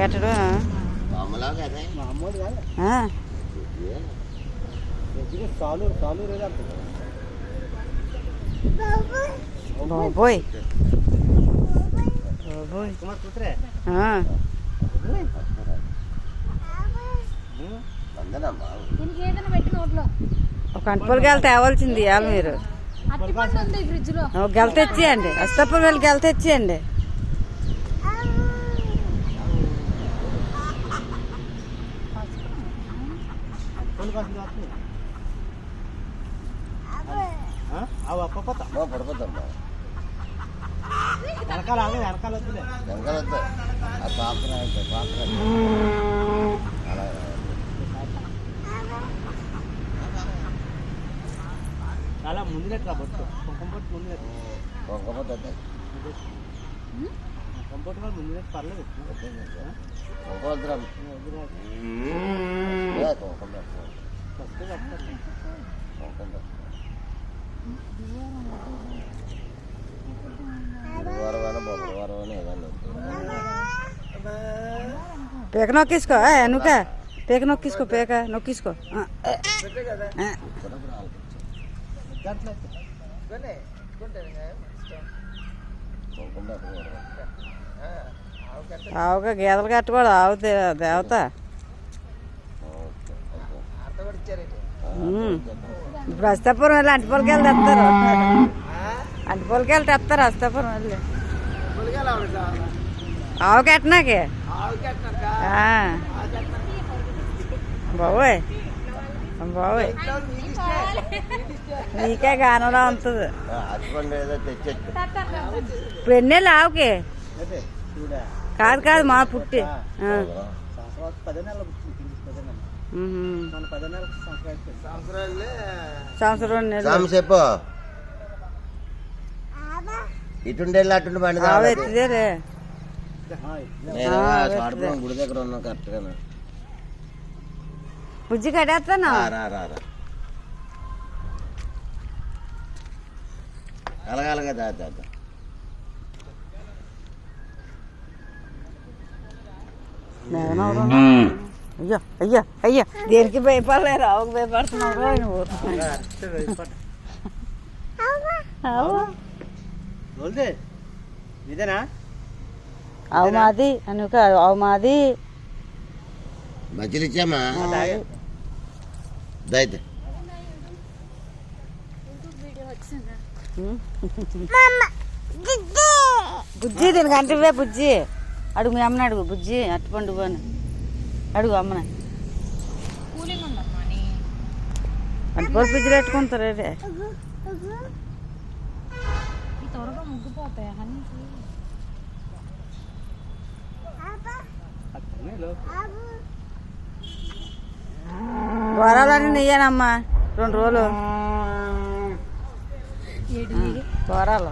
పెట్టడం మామూలుగా కదా మామూలు కాదు ఆ, మంచిగా సాలు సాలు రేదా బాబోయ్ బాబోయ్ కుమార్ కూతురే ఆ, అందనమ్మా దీనికి ఏదైనా పెట్టి నోట్లో ఒక అంటుపల్ గెల తేవాల్సింది ఇవాళ మీరు గెల తెచ్చియండి అస్తపల్ వెళ్ళి గెల తెచ్చియండి అవి అప్ప కొత్త అమ్మా పడిపోద్దమ్మా వెనకాల ఆగే వెనకాల వద్దులే వెనకాల వద్దు ఆ పాపన పాపన అలా చాలా ముందు నెట్రా బొట్టు కుంకుమ బొట్టు ముందు నెట్టు ఒక్కపోతే వద్దు కుంకుమ బొట్టు కూడా ముందు నెట్టు పర్లేదు ఒక్కొద్దురం వద్దురా. పీక నొక్కేసుకో ఏ, నువ్వుక పీక నొక్కేసుకో పీక నొక్కేసుకో ఆ, ఆ, ఆ. దాంట్లో ఆవుగా గేదెలు కట్టకూడదు ఆవు దే- దేవత ఉమ్. ఇప్పుడు అస్తాపురం వెళ్ళి అంటిపొలకి వెళ్ళి తెస్తారు అంటిపొలకి వెళ్ళి తెస్తారు అస్తాపురం వెళ్ళి ఆవు కట్టనాకే ఆ. బాబోయ్. బాబోయ్. నీకే గానంలో ఉంటుంది ఆవుకి అదే చూడా కాదు కాదు మా పుట్టి. సంవత్సరం చెప్పు. ఇటుండేళ్ళు అటుండి బండి గుడి దగ్గర ఉన్నాను కరెక్ట్గా బుజ్జి కట్టేస్తాను రా రా రా అలాగలగా దా దా దా. అయ్యో అయ్యో అయ్యో. దేనికి భయపడలేరు? ఆవుకు భయపడుతున్నావు నువ్వు. ఇదేనా? ఆవు మాది అనుక ఆవు మాది మధ్యలో ఇచ్చామా దైతే బుజ్జి. దీనికి అంటివే బుజ్జి. అడుగు మీ అమ్మని అడుగు బుజ్జి అట్టుపండు పోని అడుగు అమ్మని. అంటుకోలు ఫ్రిడ్జ్లో పెట్టుకుంటారు ఈ త్వరగా ముగ్గిపోతాయి హనీ గోరాలన్నీ నెయ్యానమ్మా. రెండు రోజులు. గోరాలు